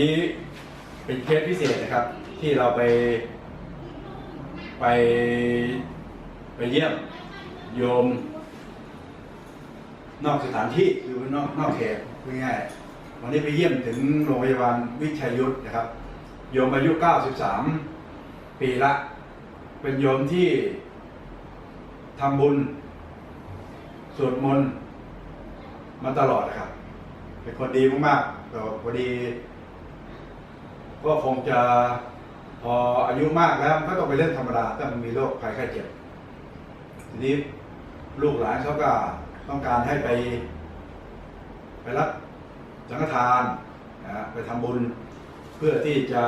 นี้เป็นเคสพิเศษนะครับ ที่เราไปไปไปเยี่ยมโยม นอกสถานที่หรือนอกนอกเขตง่ายๆวันนี้ไปเยี่ยมถึงโรงพยาบาลวิชัยยุทธนะครับ โยมอายุ 93 ปีละ เป็นโยมที่ทำบุญสวดมนต์มาตลอดนะครับ เป็นคนดีมากๆแต่พอดี ก็คงจะพออายุมากแล้วก็ต้องไปเล่นธรรมดาถ้ามันมีโรคภัยไข้เจ็บ ทีนี้ลูกหลานเขาก็ต้องการให้ไป ไปรับสังฆทานนะไปทำบุญเพื่อที่จะ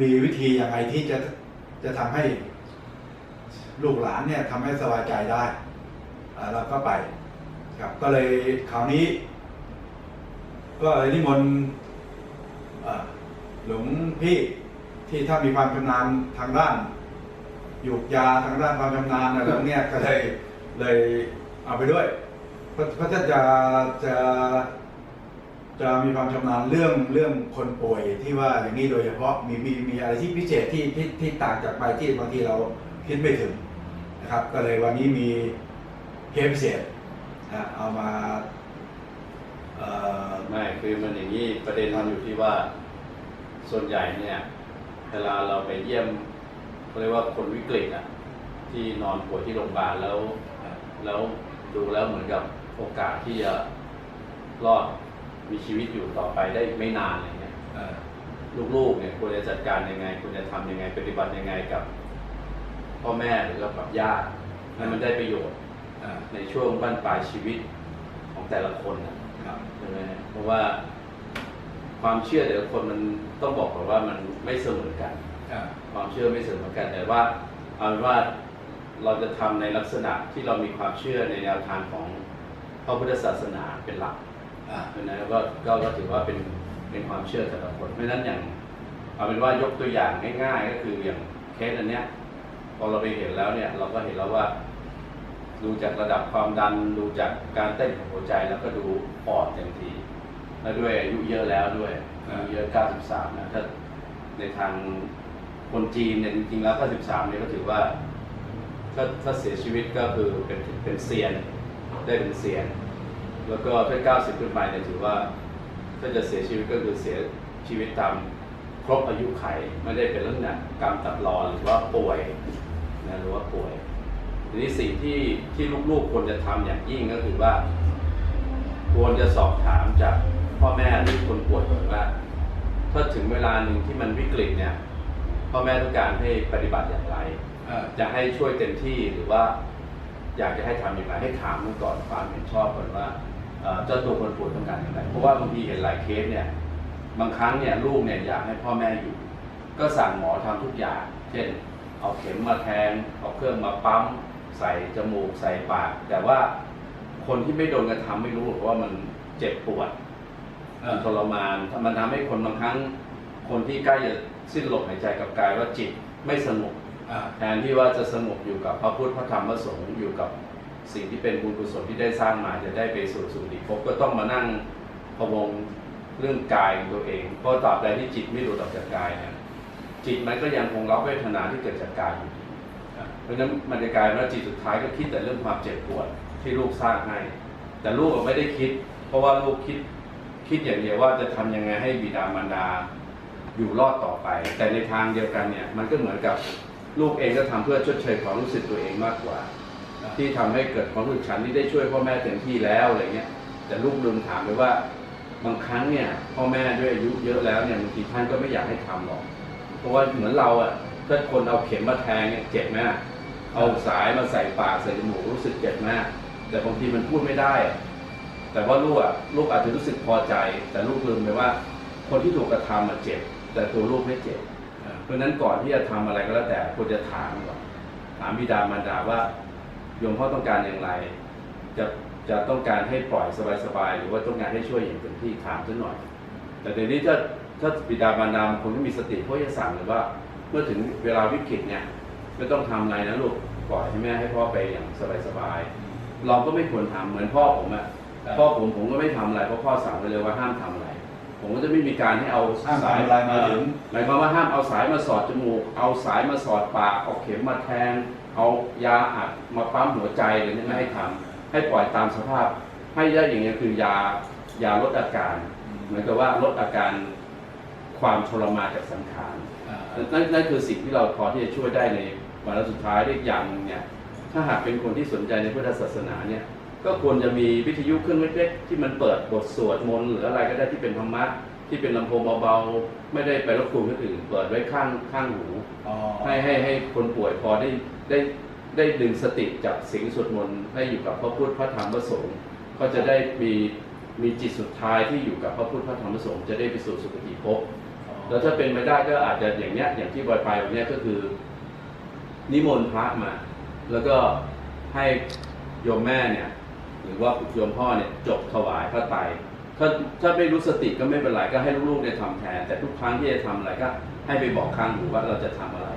มีวิธียังไงที่จะจะทำให้ลูกหลานเนี่ยทำให้สบายใจได้เราก็ไปครับก็เลยคราวนี้ ก็เลยนิมนต์ หลวงพี่ที่ถ้ามีความชำนาญทางด้านหยูกยาทางด้านความชำนาญอะไรพวกเนี้ยก็เลยเลยเอาไปด้วยเพราะเพราะท่านจะจะจะมีความชำนาญเรื่องเรื่องคนป่วยที่ว่าอย่างนี้โดยเฉพาะมีมีมีอะไรที่พิเศษที่ที่ที่ต่างจากไปที่บางทีเราคิดไม่ถึงนะครับ ก็เลยวันนี้มีเคสพิเศษนะเอามาเอ่อ ไม่คือมันอย่างนี้ประเด็นมันอยู่ที่ว่า ส่วนใหญ่เนี่ยเวลาเราไปเยี่ยมเขาเรียกว่าคนวิกฤตอะที่นอนป่วยที่โรงพยาบาลแล้ว แล้วดูแล้วเหมือนกับโอกาสที่จะรอดมีชีวิตอยู่ต่อไปได้อีกไม่นานอะไรเงี้ยเอ่อลูกๆเนี่ยควรจะจัดการยังไงควรจะทำยังไงปฏิบัติยังไงกับพ่อแม่หรือกับญาติให้มันได้ประโยชน์เอ่อในช่วงบั้นปลายชีวิตของแต่ละคนนะครับใช่ไหมเพราะว่า ความเชื่อแต่ละคนมันต้องบอกก่อนว่ามันไม่เสมอกันเอ่อความเชื่อไม่เสมอกันแต่ว่าเอาเป็นว่าเราจะทำในลักษณะที่เรามีความเชื่อในแนวทางของพระพุทธศาสนาเป็นหลัก อ่า เพราะฉะนั้นก็ก็ก็ถือว่าเป็นเป็นความเชื่อแต่ละคนเพราะฉะนั้นอย่างเอาเป็นว่ายกตัวอย่างง่ายๆ ก็คืออย่างเคสอันเนี้ยพอเราไปเห็นแล้วเนี่ยเราก็เห็นแล้วว่า ดูจากระดับความดันดูจากการเต้นของหัวใจแล้วก็ดูปอดเต็มที แล้วด้วยอายุเยอะแล้วด้วยอายุเยอะ 93 นะถ้าในทางคนจีนเนี่ยจริงๆแล้ว 93 เนี่ยก็ถือว่าถ้าถ้าเสียชีวิตก็คือเป็นเป็นเซียนได้เป็นเซียน แล้วก็ถ้า 90 ขึ้นไปเนี่ยถือว่า ถ้าจะเสียชีวิตก็คือเสียชีวิตตามครบอายุไขไม่ได้เป็นลักษณะกรรมตัดรอนหรือว่าป่วยนะหรือว่าป่วยทีนี้สิ่งที่ที่ลูกๆควรจะทำอย่างยิ่งก็คือว่า ควรจะสอบถามจาก พ่อแม่หรือคนป่วยก่อนว่าถ้าถึงเวลาหนึ่งที่มันวิกฤตเนี่ยพ่อแม่ต้องการให้ปฏิบัติอย่างไรเอ่อจะให้ช่วยเต็มที่หรือว่า อยากจะให้ทำอย่างไรให้ถามกันก่อนความเห็นชอบก่อนว่าเอ่อเจ้าตัวคนป่วยต้องการอย่างไรเพราะว่าบางทีเห็นหลายเคสเนี่ยบางครั้งเนี่ยลูกเนี่ยอยากให้พ่อแม่อยู่ ก็สั่งหมอทำทุกอย่าง เช่น เอาเข็มมาแทงเอาเครื่องมาปั๊มใส่จมูกใส่ปาก แต่ว่าคนที่ไม่โดนกระทำไม่รู้หรอกว่ามันเจ็บปวดเอ่ มัอนทรมานมันทำให้คนบางครั้ง คนที่ใกล้จะสิ้นลมหายใจกับกายว่าจิตไม่สงบอ่าแทนที่ว่าจะสงบอยู่กับพระพุทธพระธรรมพระสงฆ์อยู่กับสิ่งที่เป็นบุญกุศลที่ได้สร้างมาจะได้ไปสู่สุคติภพก็ต้องมานั่งพะวงเรื่องกายของตัวเอง เพราะตราบใดที่จิตไม่หลุดออกจากกายเนี่ยจิตมันก็ยังคงรับเวทนาที่เกิดจากกายอยู่ดีเพราะฉะนั้นมันจะกลายเป็นว่าจิตสุดท้ายก็คิดแต่เรื่องความเจ็บปวดที่ลูกสร้างให้ แต่ลูกก็ไม่ได้คิด เพราะว่าลูกคิด คิดอย่างเดียวว่าจะทำยังไงให้บิดามารดาอยู่รอดต่อไป แต่ในทางเดียวกันเนี่ยมันก็เหมือนกับลูกเองก็ทำเพื่อชดเชยความรู้สึกตัวเองมากกว่า ที่ทำให้เกิดความรู้สึกฉันที่ได้ช่วยพ่อแม่เต็มที่แล้วอะไรเงี้ยแต่ลูกลืมถามไปว่าบางครั้งเนี่ยพ่อแม่ด้วยอายุเยอะแล้วเนี่ยบางทีท่านก็ไม่อยากให้ทำหรอก เพราะว่าเหมือนเราอะถ้าคนเอาเข็มมาแทงเนี่ยเจ็บไหมเอาสายมาใส่ปากใส่จมูกรู้สึกเจ็บมาก แต่บางทีมันพูดไม่ได้ แต่ว่าลูกอะลูกอาจจะรู้สึกพอใจ แต่ลูกลืมไปว่า คนที่ถูกกระทำอะเจ็บ แต่ตัวลูกไม่เจ็บเพราะฉะนั้นก่อนที่จะทำอะไรก็แล้วแต่ควรจะถามก่อนถามบิดามารดาว่าโยมพ่อต้องการอย่างไร จะจะต้องการให้ปล่อยสบายๆหรือว่าต้องการให้ช่วยอย่างเต็มที่ถามซะหน่อย แต่เดี๋ยวนี้ถ้าถ้าบิดามารดาคนที่มีสติเขาจะสั่งเลยว่า เมื่อถึงเวลาวิกฤตเนี่ยไม่ต้องทำอะไรนะลูกปล่อยให้แม่ให้พ่อไปอย่างสบายๆเราก็ไม่ควรทำเหมือนพ่อผมอะ พ่อผมผมก็ไม่ทำอะไรเพราะพ่อสั่งไปเลยว่าห้ามทำอะไร ผมก็จะไม่มีการให้เอาห้ามสายทำอะไรหมายถึง หมายความว่าห้ามเอาสายมาสอดจมูก เอาสายมาสอดปากเอาเข็มมาแทง เอายาอัดมาปั๊มหัวใจอะไรนี่ไม่ให้ทำให้ปล่อยตามสภาพ ให้ได้อย่างเงี้ยคือยายาลดอาการ เหมือนกับว่าลดอาการความทรมานจากสังขารอ่านั่นนั่นคือสิ่งที่เราพอที่จะช่วยได้ในวาระสุดท้ายได้อีกอย่างหนึงเนี่ย ถ้าหากเป็นคนที่สนใจในพุทธศาสนาเนี่ย ก็ควรจะมีวิทยุเครื่องเล็กๆที่มันเปิดบทสวดมนต์หรืออะไรก็ได้ที่เป็นธรรมะที่เป็นลำโพงเบาๆ ไม่ได้ไปรบกวนคนอื่น เปิดไว้ข้างข้างหู อ๋อให้ให้ให้คนป่วยพอได้ได้ได้ดึงสติจากเสียงสวดมนต์ให้อยู่กับพระพุทธพระธรรมพระสงฆ์ก็จะได้มีมีจิตสุดท้ายที่อยู่กับพระพุทธพระธรรมพระสงฆ์จะได้ไปสู่สุคติภพแล้วถ้าเป็นไปได้ก็อาจจะอย่างเนี้ยอย่างที่บอยไปวันเนี้ยก็คือ นิมนต์พระมา แล้วก็ให้โยมแม่เนี่ย หรือว่าโยมพ่อเนี่ยจบถวายพระไตรถ้าถ้าไม่รู้สติก็ไม่เป็นไรก็ให้ลูกๆเนี่ยทำแทน แต่ทุกครั้งที่จะทำอะไรก็ให้ไปบอกข้างหูว่าเราจะทำอะไร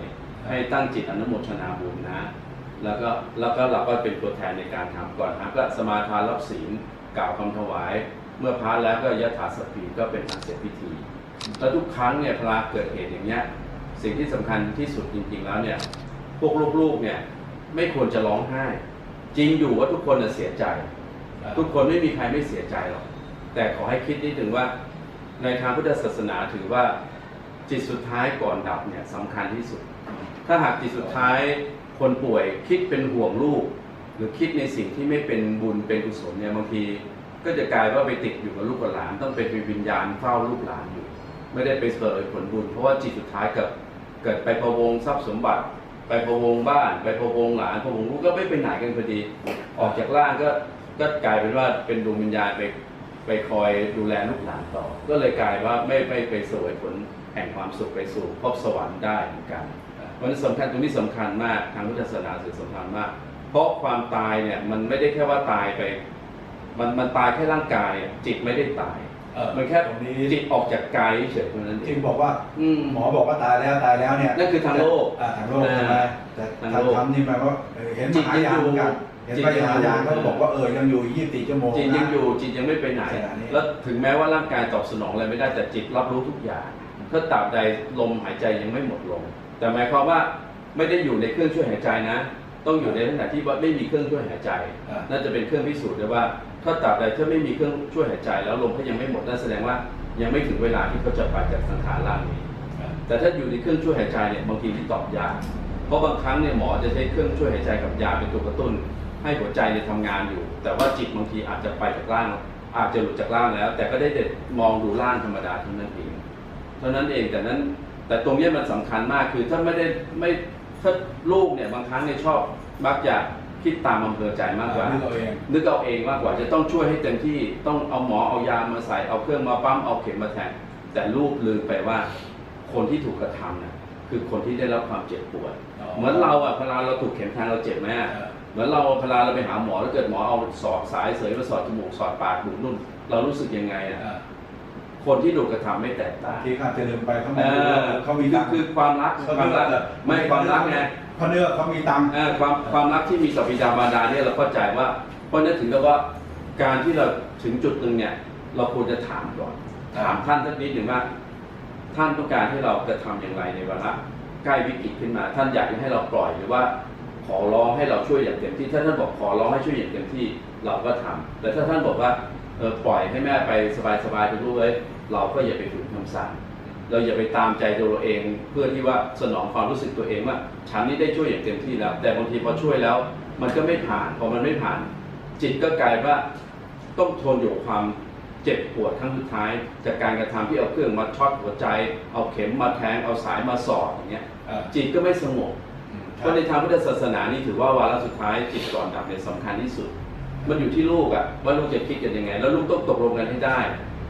ให้ตั้งจิตอนุโมทนาบุญนะ แล้วก็แล้วก็เราก็เป็นตัวแทนในการทำก่อนทำก็สมาทานรับศีลกล่าวคำถวาย เมื่อพระแล้วก็ยถาสปีก็เป็นอันเสร็จพิธีแล้วทุกครั้งเนี่ยพลาเกิดเหตุอย่างเงี้ยสิ่งที่สำคัญที่สุดจริงๆแล้วเนี่ยพวกลูกๆเนี่ยไม่ควรจะร้องไห้ จริงอยู่ว่าทุกคนเสียใจ ทุกคนไม่มีใครไม่เสียใจหรอก แต่ขอให้คิดนิดถึงว่า ในทางพุทธศาสนาถือว่าจิตสุดท้ายก่อนดับเนี่ยสำคัญที่สุด ถ้าหากจิตสุดท้ายคนป่วยคิดเป็นห่วงลูก หรือคิดในสิ่งที่ไม่เป็นบุญเป็นกุศลเนี่ยบางที ก็จะกลายว่าไปติดอยู่กับลูกกับหลาน ต้องเป็นวิญญาณเฝ้าลูกหลานอยู่ ไม่ได้ไปเสวยผลบุญ เพราะว่าจิตสุดท้ายเกิดเกิดไปพะวงทรัพย์สมบัติ ไปพะวงบ้าน ไปพะวงหลานพะวงลูกก็ไม่ไปไหนกันพอดี ออกจากร่างก็ ก็กลายเป็นว่าเป็นดวงวิญญาณไปไปคอยดูแลลูกหลานต่อ ก็เลยกลายว่าไม่ไม่ไปเสวยผลแห่งความสุขไปสู่ภพสวรรค์ได้เหมือนกันเพราะฉะนั้นสำคัญตรงนี้สำคัญมากทางพุทธศาสนาสื่อสำคัญมาก เพราะความตายเนี่ยมันไม่ได้แค่ว่าตายไป มันมันตายแค่ร่างกายอะจิตไม่ได้ตายเออมันแค่ตรงนี้จิตออกจากกายเฉยๆเท่านั้นเอที่งบอกว่าอืมหมอบอกว่าตายแล้วตายแล้วเนี่ยนั่นคือทางโลกอ่าทางโลกใช่ไหมแต่ทางทางโลกธรรมนี่หมายว่าเออเห็นจิตมหายานเหมือนกันจิ เห็นตพระมหายานยังอยู่เขาก็บอกว่าเออยังอยู่24ชั่วโมงจิตยังนะอยู่จิตยังไม่ไปไหนขณะนี้แล้วถึงแม้ว่าร่างกายตอบสนองอะไรไม่ได้แต่จิตรับรู้ทุกอย่างถ้าตราบใดลมหายใจยังไม่หมดลงแต่หมายความว่าไม่ได้อยู่ในเครื่องช่วยหายใจนะ ต้องอยู่ในขณะที่ว่าไม่มีเครื่องช่วยหายใจอ่าน่าจะเป็นเครื่องพิสูจน์ได้ว่า ถ้าตราบใดถ้าไม่มีเครื่องช่วยหายใจ แล้วลมเขายังไม่หมดนั่นแสดงว่ายังไม่ถึงเวลาที่เขาจะไปจากสังขารร่างนี้ แต่ถ้าอยู่ในเครื่องช่วยหายใจเนี่ยบางทีที่ตอบยากเพราะบางครั้งเนี่ยหมอจะใช้เครื่องช่วยหายใจกับยาเป็นตัวกระตุ้น ให้หัวใจเนี่ยทำงานอยู่ แต่ว่าจิตบางทีอาจจะไปจากร่าง อาจจะหลุดจากร่างแล้ว แต่ก็ได้แต่มองดูร่างธรรมดาเท่านั้นเองเท่านั้นเองแต่นั้นแต่ตรงเนี้ยมันสำคัญมากคือถ้าไม่ได้ไม่ถ้าลูกเนี่ยบางครั้งเนี่ยชอบมักจะคิดตามอำเภอใจมากกว่า นึกเอาเองนึกเอาเองมากกว่าจะต้องช่วยให้เต็มที่ต้องเอาหมอเอายามาใส่เอาเครื่องมาปั๊มเอาเข็มมาแทงแต่ลูกลืมไปว่าคนที่ถูกกระทำนะคือคนที่ได้รับความเจ็บปวดอ๋อเหมือนเราอะเวลาเราถูกเข็มแทงเราเจ็บไหมอะ เออเหมือนเราเวลาเราไปหาหมอแล้วเกิดหมอเอาสอดสายเสยมาสอดจมูกสอดปากดูดนุ่น เรารู้สึกยังไงอะอ่าคนที่ถูกกระทำไม่แตกต่างที่ข้าจะลืมไปเขาเอไม่รู้อว่าเขามีคือตังค์คือความรักเขาความรักเออไม่ความรักไงเขาเนื้อเขามีตังค์เอ่อความความรักที่มีต่อบิดามารดาเนี่ยเราเข้าใจว่า เพราะฉะนั้นถึงกับว่าการที่เราถึงจุดหนึ่งเนี่ย เราควรจะถามก่อนถามท่านสักนิดหนึ่งว่าท่านต้องการให้เรากระทำอย่างไรในวาระใกล้วิกฤตขึ้นมา ท่านอยากให้เราปล่อยหรือว่า ขอร้องให้เราช่วยอย่างเต็มที่ ถ้าท่านบอกขอร้องให้ช่วยอย่างเต็มที่เราก็ทำแต่ถ้าท่านบอกว่าเออปล่อยให้แม่ไปสบายๆไปรู้เลยเราก็อย่าไปฝืนคำสั่งเราอย่าไปตามใจตัวเราเอง เพื่อที่ว่าสนองความรู้สึกตัวเองว่าฉันนี่ได้ช่วยอย่างเต็มที่แล้ว แต่บางทีพอช่วยแล้ว มันก็ไม่ผ่านพอมันไม่ผ่าน จิตก็กลายว่าต้องทนอยู่กับความเจ็บปวดครั้งสุดท้าย จากการกระทำที่เอาเครื่องมาช็อตหัวใจ เอาเข็มมาแทงเอาสายมาสอดอย่างเงี้ยเออจิตก็ไม่สงบอืม เพราะในทางพุทธศาสนานี่ถือว่าวาระสุดท้ายจิตก่อนดับเนี่ยสำคัญที่สุด มันอยู่ที่ลูกอะว่าลูกจะคิดกันยังไง แล้วลูกต้องตกลงกันให้ได้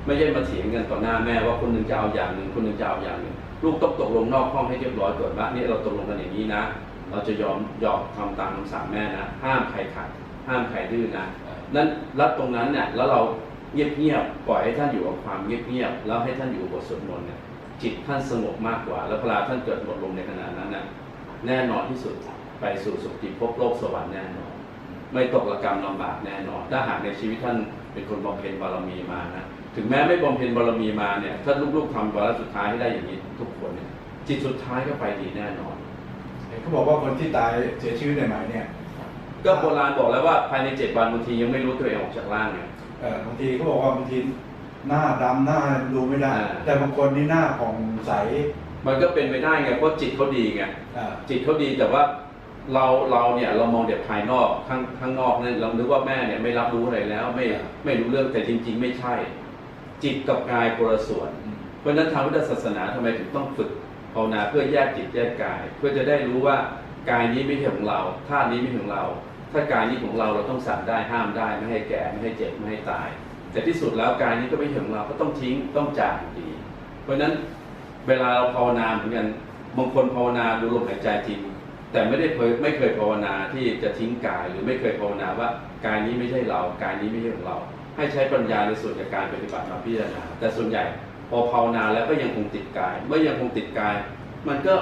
ไม่ใช่มาเถียงกันต่อหน้าแม่ว่าคนหนึ่งจะเอาอย่างหนึ่งคนหนึ่งจะเอาอย่างหนึ่งลูกต้องตกลงนอกห้องให้เรียบร้อยก่อนว่าเนี่ยเราตกลงกันอย่างนี้นะ เราจะยอมยอมทำตามคำสั่งแม่นะ ห้ามใครขัดห้ามใครดื้อนะนั้นแล้วตรงนั้นเนี่ยแล้วเราเงียบๆปล่อยให้ท่านอยู่กับความเงียบๆแล้วให้ท่านอยู่กับบทสวดมนต์เนี่ยจิตท่านสงบมากกว่า แล้วเวลาท่านเกิดหมดลมในขณะนั้นน่ะ แน่นอนที่สุดไปสู่สุคติภพโลกสวรรค์แน่นอน ไม่ตกระกรรมลำบากแน่นอน ถ้าหากในชีวิตท่านเป็นคนบำเพ็ญบารมีมานะถึงแม้ไม่บำเพ็ญบารมีมาเนี่ยถ้าลูกๆทำวาระสุดท้ายให้ได้อย่างนี้ทุกคนเนี่ยจิตสุดท้ายก็ไปดีแน่นอนเห็นเขาบอกว่าคนที่ตายเสียชีวิตใหม่ๆเนี่ย ก็โบราณบอกแล้วว่าภายในเจ็ดวันบางทียังไม่รู้ตัวเองออกจากร่างไงเอ่อบางทีเขาบอกว่าบางทีหน้าดำหน้าดูไม่ได้อ่าแต่บางคนนี่หน้าผ่องใส มันก็เป็นไปได้ไงเพราะจิตเขาดีไงอ่าจิตเขาดีแต่ว่าเราเราเนี่ยเรามองแต่ภายนอกข้างข้างนอกเนี่ยเรานึกว่าแม่เนี่ยไม่รับรู้อะไรแล้วไม่ไม่รู้เรื่องแต่จริง ๆ ไม่ใช่ จิตกับกายคนละส่วน เพราะฉะนั้นทางพุทธศาสนาทำไมถึงต้องฝึกภาวนาเพื่อแยกจิตแยกกาย เพื่อจะได้รู้ว่ากายนี้ไม่ใช่ของเราธาตุนี้ไม่ใช่ของเรา ถ้ากายนี้ของเราเราต้องสั่งได้ห้ามได้ไม่ให้แก่ไม่ให้เจ็บไม่ให้ตาย แต่ที่สุดแล้วกายนี้ก็ไม่ใช่ของเราก็ต้องทิ้งต้องจากอยู่ดี เพราะฉะนั้น เวลาเราภาวนาเหมือนกันบางคนภาวนาดูลมหายใจจริง แต่ไม่ได้เคยไม่เคยภาวนาที่จะทิ้งกาย หรือไม่เคยภาวนาว่ากายนี้ไม่ใช่เรา กายนี้ไม่ใช่ของเรา ให้ใช้ปัญญาในส่วนจากการปฏิบัติมาพิจารณา แต่ส่วนใหญ่พอภาวนาแล้วก็ยังคงติดกาย เมื่อยังคงติดกาย มันก็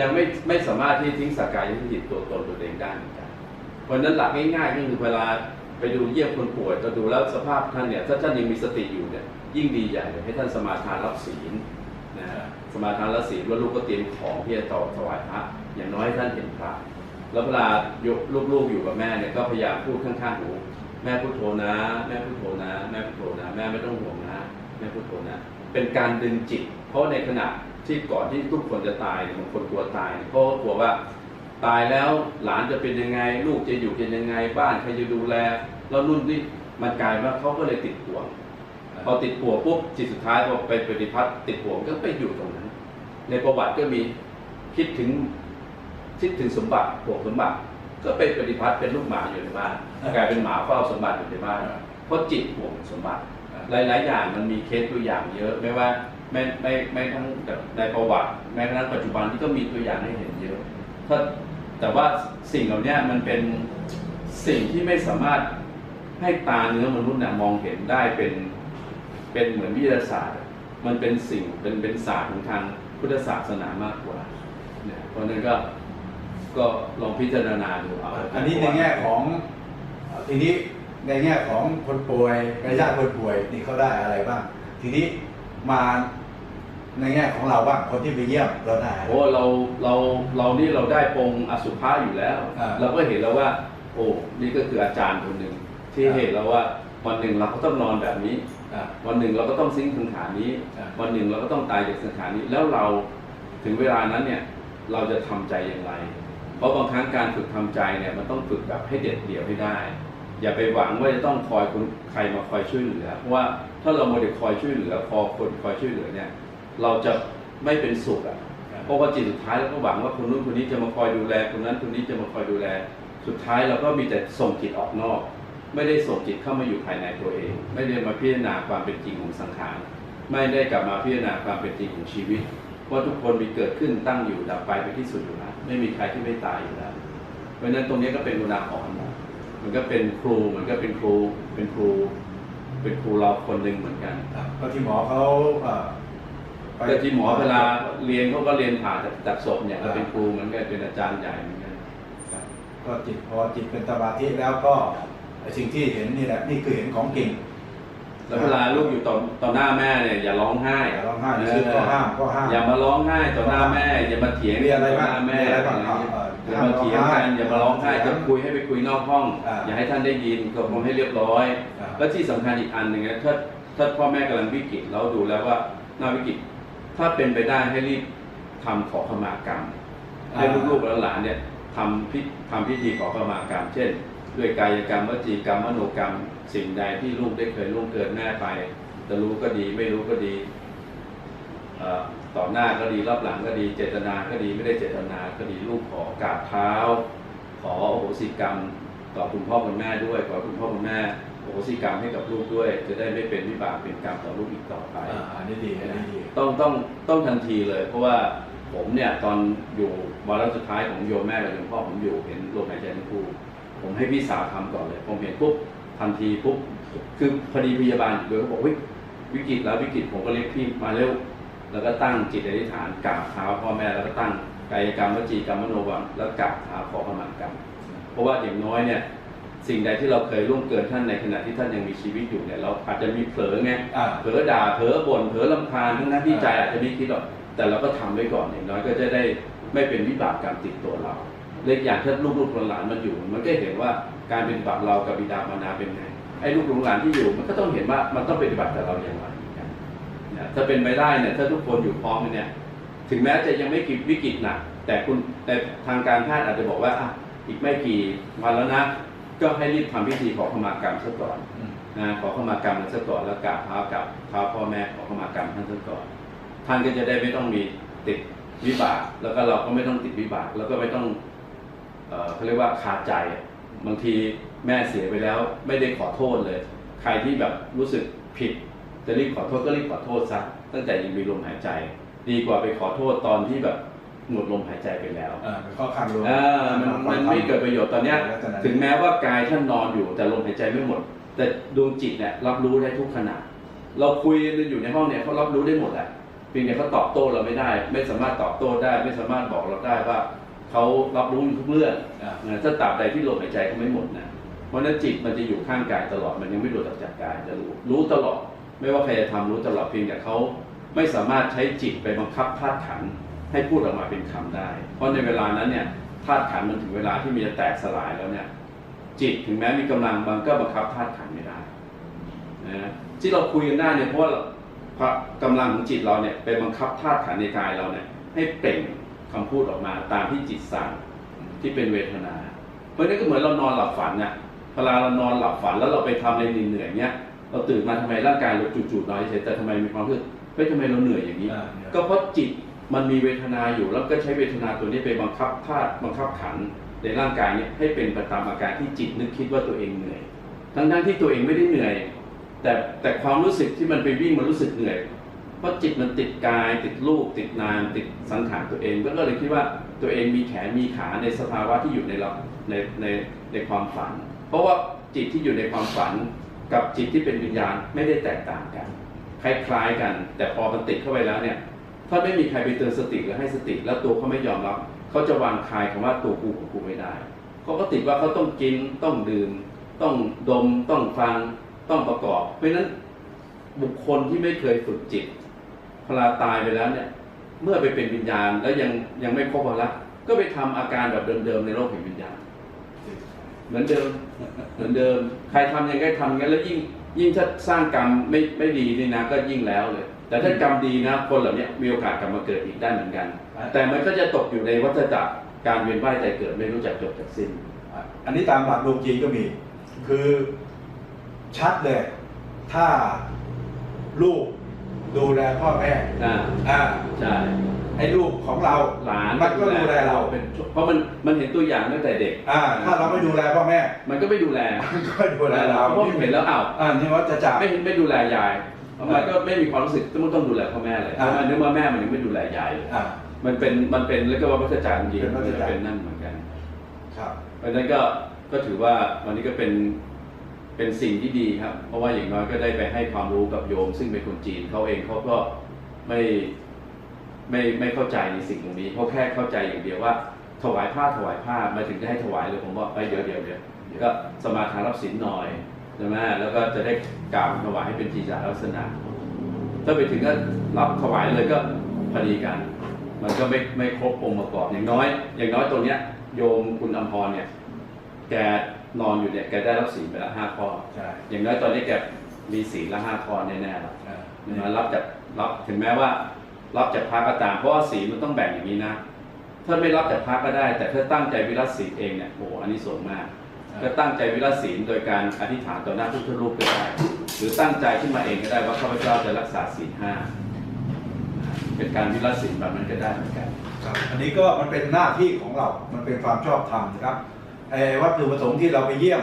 ยังไม่ไม่สามารถที่ทิ้งสักกายทิฏฐิตัวตนตัวเองได้เหมือนกันเพราะฉะนั้นหลักง่ายๆก็คือเวลาไปดูเยี่ยมคนป่วยก็ดูแล้วสภาพท่านเนี่ยถ้าท่านยังมีสติอยู่เนี่ยยิ่งดีใหญ่เลยให้ท่านสมาทานรับศีล นะฮะสมาทานรับศีลแล้วลูกก็เตรียมของที่จะต่อถวายพระอย่างน้อยให้ท่านเห็นพระแล้วเวลาลูกๆอยู่กับแม่เนี่ยก็พยายามพูดข้างๆหูแม่พูดโทนะ แม่พูดโทนะ แม่พูดโทนะ แม่ไม่ต้องห่วงนะแม่พูดโทนะ เป็นการดึงจิต เพราะในขณะที่ก่อนที่ทุกคนจะตายบางคนกลัวตายเพราะกลัวว่าตายแล้วหลานจะเป็นยังไง ลูกจะอยู่เป็นยังไงบ้านใครจะดูแล แล้วรุ่นที่มันกลายว่าเขาก็เลยติดห่วง พอติดห่วปุ๊บจิตสุดท้ายพอไปปฏิพัฒน์ติดห่วก็ไปอยู่ตรงนั้น ในประวัติก็มีคิดถึงคิดถึงสมบัติห่วงสมบัติ ก็ไปปฏิพัฒน์เป็นลูกหมาอยู่ในบ้านกลายเป็นหมาเฝ้าสมบัติอยู่ในบ้านเพราะจิตห่วงสมบัติ หลาย ๆ อย่างมันมีเคสตัวอย่างเยอะไม่ว่าไม่ไม่ไม่ทั้งในประวัติแม้กระทั่งปัจจุบันที่ก็มีตัวอย่างให้เห็นเยอะถ้าแต่ว่าสิ่งเหล่านี้มันเป็นสิ่งที่ไม่สามารถให้ตาเนื้อมนุษย์เนี่ยมองเห็นได้เป็น เป็นเหมือนวิทยาศาสตร์ มันเป็นสิ่งเป็นเป็นศาสตร์ของทางพุทธศาสนามากกว่าเนี่ยเพราะฉะนั้นก็ก็ลองพิจารณาดูเอาอันนี้ในแง่ของทีนี้ในแง่ของคนป่วยในญาติคนป่วยนี่เขาได้อะไรบ้าง ทีนี้มาในแง่ของเราบ้างคนที่ไปเยี่ยมเราได้อะไรโอ้เราเราเรานี่เราได้ปรงอสุภะอยู่แล้วอ่าเราก็เห็นแล้วว่า โอ้นี่ก็คืออาจารย์คนหนึ่งที่อ่าเห็นแล้วว่าวันหนึ่งเราก็ต้องนอนแบบนี้อ่า วันหนึ่งเราก็ต้องสิ้นสังขารนี้อ่าวันหนึ่งเราก็ต้องตายจากสังขารนี้ แล้วเราถึงเวลานั้นเนี่ยเราจะทำใจอย่างไร เพราะบางครั้งการฝึกทำใจเนี่ยมันต้องฝึกแบบให้เด็ดเดี่ยวให้ได้ อย่าไปหวังว่าจะต้องคอยคนใครมาคอยช่วยเหลือ เพราะว่าถ้าเราโมเดลคอยช่วยเหลือ พอคนคอยช่วยเหลือเนี่ยเราจะไม่เป็นสุขอะ เพราะว่าจิตสุดท้ายเราก็หวังว่าคนนู้นคนนี้จะมาคอยดูแล คนนั้นคนนี้จะมาคอยดูแล สุดท้ายเราก็มีแต่ส่งจิตออกนอก ไม่ได้ส่งจิตเข้ามาอยู่ภายในตัวเอง ไม่ได้มาพิจารณาความเป็นจริงของสังขาร ไม่ได้กลับมาพิจารณาความเป็นจริงของชีวิต เพราะทุกคนมีเกิดขึ้นตั้งอยู่ดับไปเป็นที่สุดอยู่แล้วไม่มีใครที่ไม่ตายอยู่แล้ว เพราะฉะนั้นตรงนี้ก็เป็นอุณาหรณ์มันก็เป็นครูเหมือนก็เป็นครู เป็นครู เป็นครูเราคนหนึ่งเหมือนกันครับก็ที่หมอเขาเอ่อไปแต่ที่หมอเวลาเรียนเขาก็เรียนผ่าจากจากศพเนี่ยก็เป็นครูเหมือนกันเป็นอาจารย์ใหญ่เหมือนกันครับก็จิตพอจิตเป็นสมาธิแล้วก็ไอ้ สิ่งที่เห็นนี่แหละนี่คือเห็นของจริงแล้วเวลาลูกอยู่ต่อต่อหน้าแม่เนี่ยอย่าร้องไห้อย่าร้องไห้ซึ่งก็ห้ามก็ห้ามอย่ามาร้องไห้ต่อหน้าแม่อย่ามาเถียงมีอะไรต่อบ้างหน้าแม่มีอะไรบ้างอย่าเอ่ออย่ามาเถียงกันอย่ามาร้องไห้เถีจะยงคุยให้ไปคุยนอกห้องอ่าอย่าให้ท่านได้ยินก็คงให้เรียบร้อยอ่าแล้วที่สำคัญอีกอันหนึ่งนะถ้าถ้าพ่อแม่กำลังวิกฤตเราดูแล้วว่าหน้าวิกฤต ถ้าเป็นไปได้ให้รีบทำขอขมากรรมให้ลูกๆและหลานเนี่ยทำพิทำพิธีขอขมากรรม เช่น ด้วยกายกรรมวจีกรรมมโนกรรม สิ่งใดที่ลูกได้เคยล่วงเกินแม่ไปจะรู้ก็ดีไม่รู้ก็ดีเอ่อต่อหน้าก็ดีรอบหลังก็ดีเจตนาก็ดีไม่ได้เจตนาก็ดีลูกขอกราบเท้า ขอโอโหสิกรรม ต่อคุณพ่อคุณแม่ด้วยขอคุณพ่อคุณแม่โอโหสิกรรมให้กับลูกด้วย จะได้ไม่เป็นวิบากเป็นกรรมต่อลูกอีกต่อไปอ่าอันนี้ดีอันนี้ดีต้องต้องต้องทันทีเลย เพราะว่าผมเนี่ยตอนอยู่วาระสุดท้ายของโยมแม่กับโยมพ่อผมอยู่เห็นลมหายใจทั้งคู่ ผมให้พี่สาวทำก่อนเลย ผมเห็นปุ๊บทันทีปุ๊บคือพอดีพยาบาลโดยเขาบอกวิวิกฤตแล้ววิกฤตผมก็เรียกพี่มาเร็วแล้วก็ตั้งจิตอธิษฐานกราบเท้าพ่อแม่แล้วก็ตั้งกายกรรมวจีกรรมมโนกรรมแล้วกราบเท้าขอขมากรรมเพราะว่าอย่างน้อยเนี่ยสิ่งใดที่เราเคยล่วงเกินท่านในขณะที่ท่านยังมีชีวิตอยู่เนี่ยเราอาจจะมีเผลอไงอ่าเผลอด่าเผลอบ่นเผลอลำคาญทั้งนั้นที่ใจอาจจะไม่คิดหรอกแต่เราก็ทำไว้ก่อนอย่างน้อยก็จะได้ไม่เป็นวิบากกรรมติดตัวเรา เล็กอย่างถ้าลูกๆหลานๆมันอยู่ มันก็เห็นว่าการปฏิบัติเรากับบิดามารดาเป็นไงไอ้ลูกหลานที่อยู่ มันก็ต้องเห็นว่ามันต้องปฏิบัติกับเราอย่างไรกันนะถ้าเป็นไปได้เนี่ยถ้าทุกคนอยู่พร้อมกันเนี่ย ถึงแม้จะยังไม่กิวิกฤตหนักแต่คุณแต่ทางการแพทย์อาจจะบอกว่าอะอีกไม่กี่วันแล้วนะ ก็ให้รีบทำพิธีขอขมากรรมซะก่อนอืมนะขอขมากรรมกันซะก่อนแล้วกราบเท้ากับเท้าพ่อแม่ขอขมากรรมท่านซะก่อนท่านก็จะได้ไม่ต้องมีติดวิบาก แล้วก็เราก็ไม่ต้องติดวิบาก แล้วก็ไม่ต้อง เอ่อเขาเรียกว่าคาใจอะบางทีแม่เสียไปแล้วไม่ได้ขอโทษเลย ใครที่แบบรู้สึกผิดจะรีบขอโทษก็รีบขอโทษซะตั้งแต่ยังมีลมหายใจ ดีกว่าไปขอโทษตอนที่แบบหมดลมหายใจไปแล้วอ่าเป็นข้อข้างรวมอ่ามันมันไม่เกิดประโยชน์ตอนเนี้ยลักษณะถึงแม้ว่ากายท่านนอนอยู่แต่ลมหายใจไม่หมด แต่ดวงจิตเนี่ยรับรู้ได้ทุกขณะเราคุยกันอยู่ในห้องเนี่ยเขารับรู้ได้หมดแหละเพียงแต่เขาตอบโต้เราไม่ได้ ไม่สามารถตอบโต้ได้ ไม่สามารถบอกเราได้ว่า เขารับรู้อยู่ทุกเรื่องนะถ้าตราบใดที่ลมหายใจเขาไม่หมดนะเพราะนั้นจิตมันจะอยู่ข้างกายตลอดมันยังไม่หลุดออกจากกายจะรู้รู้ตลอด ไม่ว่าใครจะทำรู้ตลอดเพียงแต่เขาไม่สามารถใช้จิตไปบังคับธาตุขันให้พูดออกมาเป็นคำได้ เพราะในเวลานั้นเนี่ยธาตุขันมันถึงเวลาที่มันจะแตกสลายแล้วเนี่ย จิตถึงแม้มีกำลังมันก็บังคับธาตุขันไม่ได้นะที่เราคุยกันได้เนี่ยเพราะว่ากำลังของจิตเราเนี่ยไปบังคับธาตุขันในกายเราเนี่ยให้เปล่ง คำพูดออกมาตามที่จิตสั่งที่เป็นเวทนา เพราะฉะนั้นก็เหมือนเรานอนหลับฝันน่ะเวลาเรานอนหลับฝันแล้วเราไปทำอะไรเหนื่อยๆเนี้ยเราตื่นมาทำไมร่างกายเราจู่ๆน้อยเฉยแต่ทำไมมีความรู้สึกเฮ้ยทำไมเราเหนื่อยอย่างนี้อ่าเนี่ยก็เพราะจิตมันมีเวทนาอยู่แล้วก็ใช้เวทนาตัวนี้ไปบังคับธาตุบังคับขันธ์ในร่างกายเนี่ยให้เป็นไปตามอาการที่จิตนึกคิดว่าตัวเองเหนื่อย ทั้งๆที่ตัวเองไม่ได้เหนื่อย แต่แต่ความรู้สึกที่มันไปวิ่งมันรู้สึกเหนื่อยเพ ราะจิตมันติดกาย ติดรูปติดนามติดสังขารตัวเองก็เลยคิดว่าตัวเองมีแขนมีขาในสภาวะที่อยู่ในเราในในในความฝัน เพราะว่าจิตที่อยู่ในความฝันกับจิตที่เป็นวิญญาณไม่ได้แตกต่างกัน คล้ายๆกัน แต่พอมันติดเข้าไปแล้วเนี่ยถ้าไม่มีใครไปเตือนสติหรือให้สติ แล้วตัวเขาไม่ยอมรับเขาจะวางคายคำว่าตัวกูของกูไม่ได้เขาก็ติดว่าเขาต้องกินต้องดื่ม ต้องดม ต้องฟัง ต้องประกอบ เพราะฉะนั้นบุคคลที่ไม่เคยฝึกจิต พลาตายไปแล้วเนี่ย เมื่อไปเป็นวิญญาณแล้วยังยังไม่ครบวาระก็ไปทำอาการแบบเดิมๆในโลกแห่งวิญญาณ เหมือนเดิม เหมือนเดิม ใครทำยังไงทำอย่างนั้นแล้วยิ่งยิ่งถ้าสร้างกรรมไม่ไม่ดีนี่นะก็ยิ่งแล้วเลย แต่ถ้ากรรมดีนะ คนเหล่านี้มีโอกาสกลับมาเกิดอีกได้เหมือนกัน แต่มันก็จะตกอยู่ในวัฏจักรการเวียนว่ายใจเกิดไม่รู้จักจบจากสิ้นอะอันนี้ตามหลักดวงจีนก็มี คือชัดเลย ถ้าลูก ดูแลพ่อแม่อ่าอ่าใช่ไอ้ลูกของเราหลานมันก็ดูแลเราเป็นเพราะมันมันเห็นตัวอย่างตั้งแต่เด็กอ่าถ้าเราไม่ดูแลพ่อแม่ มันก็ไม่ดูแลมันก็ดูแลเราเพราะมันเห็นแล้วอ้าวอ่านี่ว่าจะจับไม่ไม่ดูแลยายมันก็ไม่มีความรู้สึกที่มันต้องดูแลพ่อแม่เลยเพอ่าราะมันนึกว่าแม่มันยังไม่ดูแลยายเลยอ่ามันเป็นมันเป็นแล้วก็ว่าวัฏจักรจริงเป็นวัฏจักรเป็นนั่นเหมือนกัน ครับเพราะฉะนั้นก็ก็ถือว่าวันนี้ก็เป็น เป็นสิ่งที่ดีครับ เพราะว่าอย่างน้อยก็ได้ไปให้ความรู้กับโยม ซึ่งเป็นคนจีนเขาเองเขาก็ไม่ไม่ไม่เข้าใจในสิ่งตรงนี้เขาแค่เข้าใจอย่างเดียวว่า ถวายผ้าถวายผ้ามาถึงจะให้ถวายเลยผมว่าไปเดี๋ยวเดี๋ยวเดี๋ยวเดี๋ยวก็สมาทานรับศีลหน่อยใช่ไหมแล้วก็จะได้กล่าวถวายให้เป็นจีจาลักษณะ ถ้าไปถึงก็รับถวายเลยก็พอดีกัน มันก็ไม่ไม่ครบองค์ประกอบอย่างน้อย อย่างน้อยตัวเนี้ยโยมคุณอัมพรเนี่ยแก นอนอยู่เนี่ยแกได้รับศีลไปละห้าข้อ ใช่อย่างน้อยตอนนี้แกมีศีลละห้าข้อแน่ๆแล้วอ่ามารับจากรับถึงแม้ว่า รับจากพระก็ตามเพราะว่าศีลมันต้องแบ่งอย่างนี้นะถ้าไม่รับจากพระก็ได้ แต่ถ้าตั้งใจวิรัตศีลเองเนี่ยโอ้โหอันนี้สูงมากก็ตั้งใจวิรัตศีลโดยการอธิษฐานต่อหน้าพุทธรูปก็ได้หรือตั้งใจขึ้นมาเองก็ได้ว่าข้าพเจ้าจะรักษาศีลห้าเป็นการวิรัตศีลแบบนั้นก็ได้เหมือนกัน ครับอันนี้ก็มันเป็นหน้าที่ของเรา มันเป็นความชอบธรรมนะครับไอ้ วัตถุประสงค์ที่เราไปเยี่ยม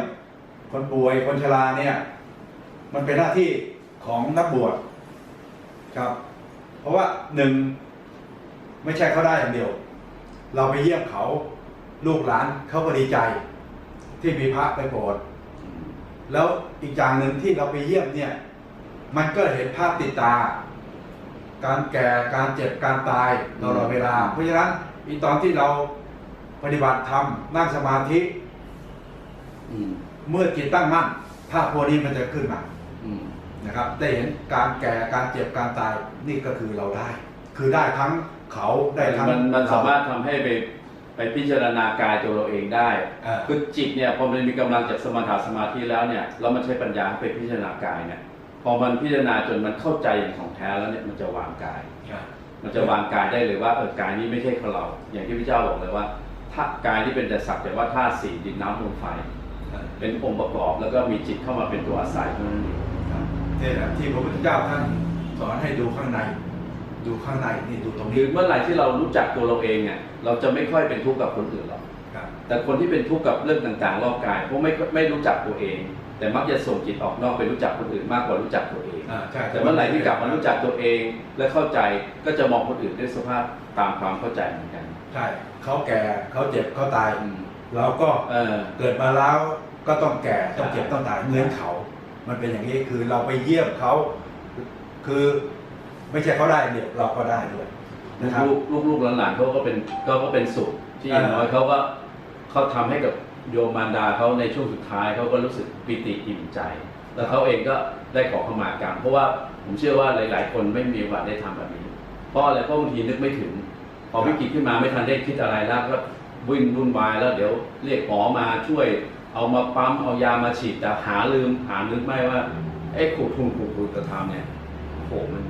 คนป่วยคนชราเนี่ย มันเป็นหน้าที่ของนักบวชครับ เพราะว่าหนึ่งไม่ใช่เขาได้อย่างเดียว เราไปเยี่ยมเขาลูกหลานเขาก็ดีใจ ที่มีพระไปโปรดแล้วอีกอย่างหนึ่งที่เราไปเยี่ยมเนี่ย มันก็เห็นภาพติดตา การแก่การเจ็บการตายตลอดเวลา เพราะฉะนั้นอีตอนที่เรา ปฏิบัติธรรมนั่งสมาธิอืมเมื่อจิตตั้งมั่นภาพพวกนี้มันจะขึ้นมาอืมนะครับ ได้เห็นการแก่การเจ็บการตายนี่ก็คือเราได้ คือได้ทั้งเขาได้ทั้งมันมันเสามารถทำให้ไปไปพิจารณากายตัวเราเองได้เออคือจิตเนี่ยพอมันมีกำลังจากสมถะสมาธิแล้วเนี่ยแล้วมันใช้ปัญญาไปพิจารณากายเนี่ยพอมันพิจารณาจนมันเข้าใจอย่างของแท้แล้วเนี่ยมันจะวางกาย มันจะวางกายได้เลยว่าเออกายนี้ไม่ใช่ของเรา อย่างที่พระเจ้าบอกเลยว่า ถ้ากายที่เป็นแต่สักแต่ว่าธาตุสี่ดินน้ำลมไฟ เป็นองค์ประกอบแล้วก็มีจิตเข้ามาเป็นตัวอาศัยเท่านั้นเองครับนี่แหละที่พระพุทธเจ้าท่านสอนให้ดูข้างใน ดูข้างในนี่ดูตรงคืนี้อเมื่อไหร่ที่เรารู้จักตัวเราเองเนี่ยเราจะไม่ค่อยเป็นทุกข์กับคนอื่นหรอกครับแต่คนที่เป็นทุกข์กับเรื่องต่างๆรอบกายเพราะไม่ไม่รู้จักตัวเอง แต่มักจะส่งจิตออกนอกไปรู้จักคนอื่นมากกว่ารู้จักตัวเองอ่าใช่แต่เมื่อไหร่ที่กลับมารู้จักตัวเองและเข้าใจก็จะมองคนอื่นด้วยสภาพตามความเข้าใจเหมือนกันใช่ เขาแก่เขาเจ็บเขาตายอืมเราก็เออ เกิดมาแล้วก็ต้องแก่ต้องเจ็บใช่ต้องตายเหมือนเขา มันเป็นอย่างนี้คือเราไปเยี่ยมเขาคือไม่ใช่เขาได้เนี่ยเราก็ได้ด้วยนะครับ ลูกลูกลูกหลานๆเขาก็เป็นก็ก็เป็นสุขที่อย่างน้อยเขาก็เขาทำให้กับโยมมารดาเขาในช่วงสุดท้ายเขาก็รู้สึกปิติอิ่มใจ แล้วเขาเองก็ได้ขอขมากรรมเพราะว่าผมเชื่อว่าหลาย ๆ คนไม่มีโอกาสได้ทำแบบนี้เพราะอะไรเพราะบางทีนึกไม่ถึง พอวิกฤตขึ้นมาไม่ทันได้คิดอะไรแล้วก็วิ่งวุ่นวายแล้วเดี๋ยวเรียกหมอมาช่วย เอามาปั๊มเอายามาฉีดแต่หาลืมหานึกไม่ว่าไอ้ขูดทุนขูดทุนกระทำเนี่ยโอ้โหมัน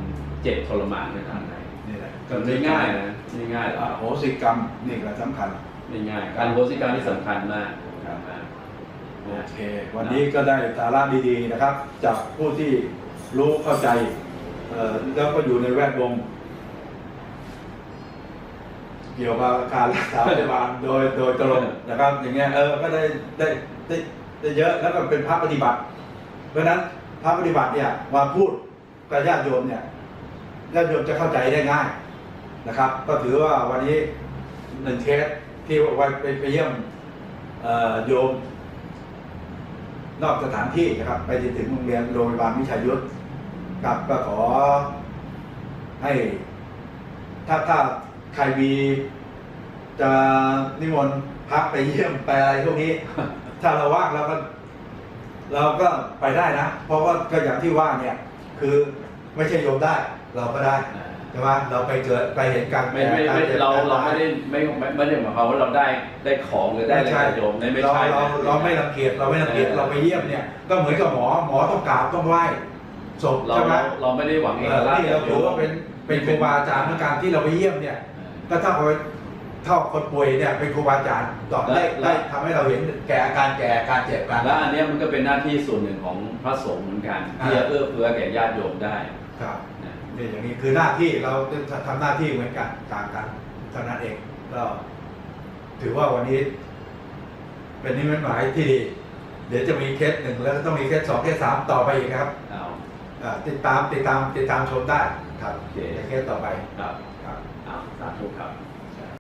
เจ็บทรมานขนาดไหนนี่แหละมันไม่ง่ายนะไม่ง่ายหรอ่าอกโหสิกรรมนี่ก็สำคัญไม่ง่ายการโพสิการที่สำคัญมากครับมากโอเค วันนี้ก็ได้สาระดีๆนะครับ จากผู้ที่รู้เข้าใจเอ่อแล้วก็อยู่ในแวดวงเกี่ยวกับการรักษาพยาบาลโดยโดยตรงนะครับ อย่างเงี้ยเออก็ได้ได้ได้ได้เยอะแล้วก็เป็นพระปฏิบัติ เพราะฉะนั้นพระปฏิบัติเนี่ยมาพูดกับญาติโยมเนี่ยญาติโยมจะเข้าใจได้ง่ายนะครับ ก็ถือว่าวันนี้หนึ่งเคสที่ว่าไปไปเยี่ยมโยม นอกสถานที่นะครับ ไปถึงโรงเรียนโรงพยาบาลวิชัยยุทธกับก็ขอให้ถ้าถ้า ใครมีจะนิมนต์พักไปเยี่ยมไปอะไรพวกนี้ ถ้าเราว่างเราก็ เราก็ไปได้นะ เพราะว่าก็อย่างที่ว่าเนี่ย คือไม่ใช่โยมได้ เราก็ได้ใช่ไหมเราไปเกิดไปเห็นการไม่ไม่แก่ไม่กจ็บเรากเราตยไม่ได้ไม่ไม่ไม่ได้หมายความว่าเราได้ได้ของหรือได้อะไรไม่ใช่จากโยมไม่ไม่เราใช่เรานะเราไม่รังเกียจเราไม่รังเกียจเราไปเยี่ยมเนี่ย ก็เหมือนกับหมอหมอต้องกราบต้องไหว้ศพเราใช่ไหมเราเราไม่ได้หวังเอเอกอราชที่เราถือว่าเป็นเป็นครูบาอาจารย์เหมือนกันที่เราไปเยี่ยมเนี่ย ก็เท่ากับเท่าคนป่วยเนี่ยเป็นครูบาอาจารย์ต่อได้ได้ทำให้เราเห็นแก่อาการแก่การเจ็บการและอันเนี้ยมันก็เป็นหน้าที่ส่วนหนึ่งของพระสงฆ์เหมือนกันอ่าที่จะเอื้อเฟื้อแก่ญาติโยมได้ครับนะนี่อย่างนี้คือหน้าที่เราทำหน้าที่เหมือนกันต่างกันเท่านั้นเองก็ถือว่าวันนี้ เป็นนิมิตหมายที่ดี เดี๋ยวจะมีเคสหนึ่งแล้วก็ต้องมีเคสสองเคสสามต่อไปอีกครับเอา อ่าติดตามติดตามติดตามชมได้ครับโอเค ในเคสต่อไป ครับ ครับ